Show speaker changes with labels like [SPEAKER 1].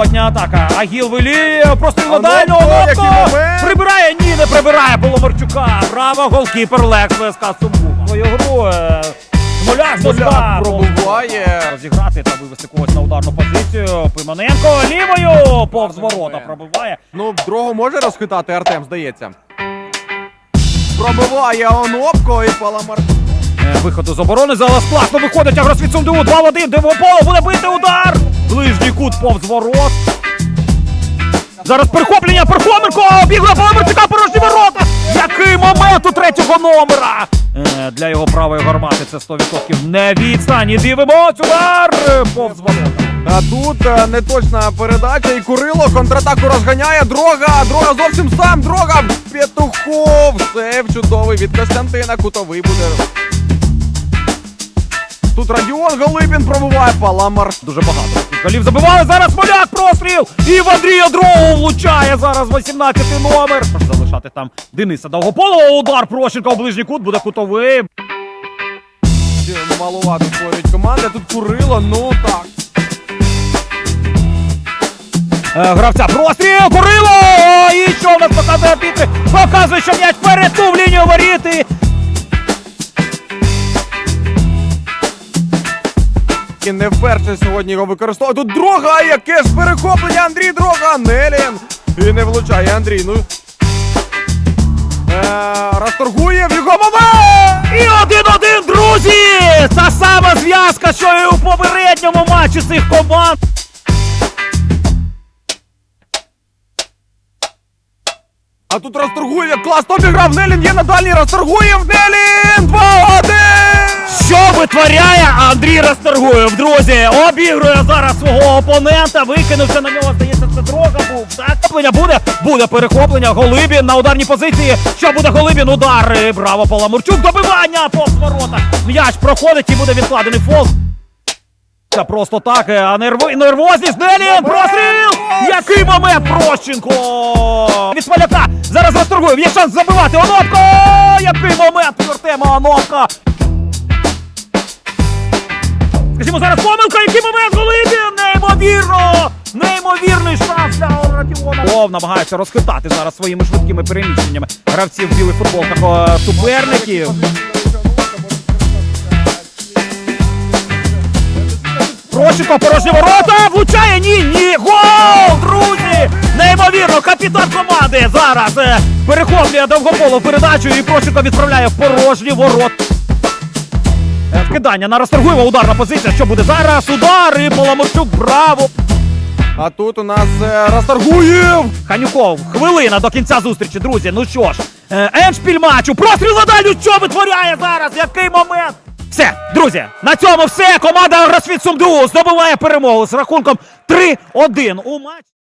[SPEAKER 1] зворотня атака. Агіл виліє, просто
[SPEAKER 2] Онопко,
[SPEAKER 1] дальньо.
[SPEAKER 2] який
[SPEAKER 1] прибирає, ні, не прибирає Поломарчука. Браво, голкіпер Лекс ВСК Сумбума. Свою гру. е, Смоляк
[SPEAKER 2] Смоляк
[SPEAKER 1] доска. Розіграти та вивести когось на ударну позицію. Пимоненко лівою повз ворота пробиває.
[SPEAKER 2] Ну, другу може розхитати Артем, здається. Пробиває Онопко і Паламар.
[SPEAKER 1] Е, Виходу з оборони зараз класно виходить Агросвіт Сумдиву 2 в 1. Дивополо буде бити удар. Ближній кут повз ворот. Зараз перехоплення Пархоменко обігла Поломарчука порожні ворота. Який момент у третього номера. Е, Для його правої гармати це 100% не відстань. І дивимось удар повз ворота.
[SPEAKER 2] А тут е, неточна передача і Курило контратаку розганяє. Дрога, Дрога зовсім сам. Дрога Петухов. Сейв чудовий від Костянтина. Кутовий буде. Тут Радіон Голибін пробиває Паламар.
[SPEAKER 1] Дуже багато таких голів забивали. Зараз Смоляк простріл. І в Андрія Дрогу влучає зараз 18 номер. Можна залишати там Дениса Довгополова. Удар Прощенка у ближній кут буде кутовий.
[SPEAKER 2] Малувато створюють команди. Тут Курило, ну так.
[SPEAKER 1] Е, гравця простріл. Курило! І що в нас показує арбітри? Показує, що м'яч перетнув лінію воріти.
[SPEAKER 2] І не вперше сьогодні його використовує. Тут Дрога, яке ж перехоплення Андрій Дрога. Нелін. І не влучає Андрій. Ну. Е, розторгує в його момент.
[SPEAKER 1] І один-один, друзі! Та сама зв'язка, що і у попередньому матчі цих команд.
[SPEAKER 2] А тут розторгує, класно обіграв Нелін, є на дальній, розторгує в Нелін! 2-1!
[SPEAKER 1] Витворяє Андрій Расторгуєв, друзі? Обігрує зараз свого опонента, викинувся на нього, здається, це дрога був. Так, перехоплення буде, буде перехоплення. Голибін на ударній позиції. Що буде Голибін? Удар. І Браво, Паламурчук. Добивання повз ворота. М'яч проходить і буде відкладений фол. Просто так, е, а нерв... нервозність Нелін, простріл! Який момент Прощенко! Від Смоляка зараз Расторгуєв, є шанс забивати. Онопко! Який момент Артема Онопка! Скажімо, зараз помилка, який момент Голибін! Неймовірно! Неймовірний шанс для Радіона. О, намагається розхитати зараз своїми швидкими переміщеннями гравців в білих футболках е, суперників. Прощенко, порожні ворота! Влучає! Ні, ні! Гол! Друзі! Неймовірно! Капітан команди зараз е, перехоплює довгополу передачу і Прощенко відправляє в порожні ворот. Вкидання на Расторгуєва, ударна позиція. Що буде зараз? Удар і браво!
[SPEAKER 2] А тут у нас е, розторгує.
[SPEAKER 1] Ханюков, хвилина до кінця зустрічі, друзі. Ну що ж, е, еншпіль матчу, простріл на дальню, що витворяє зараз? Який момент? Все, друзі, на цьому все. Команда Гросвіт Сумду здобуває перемогу з рахунком 3-1 у матчі.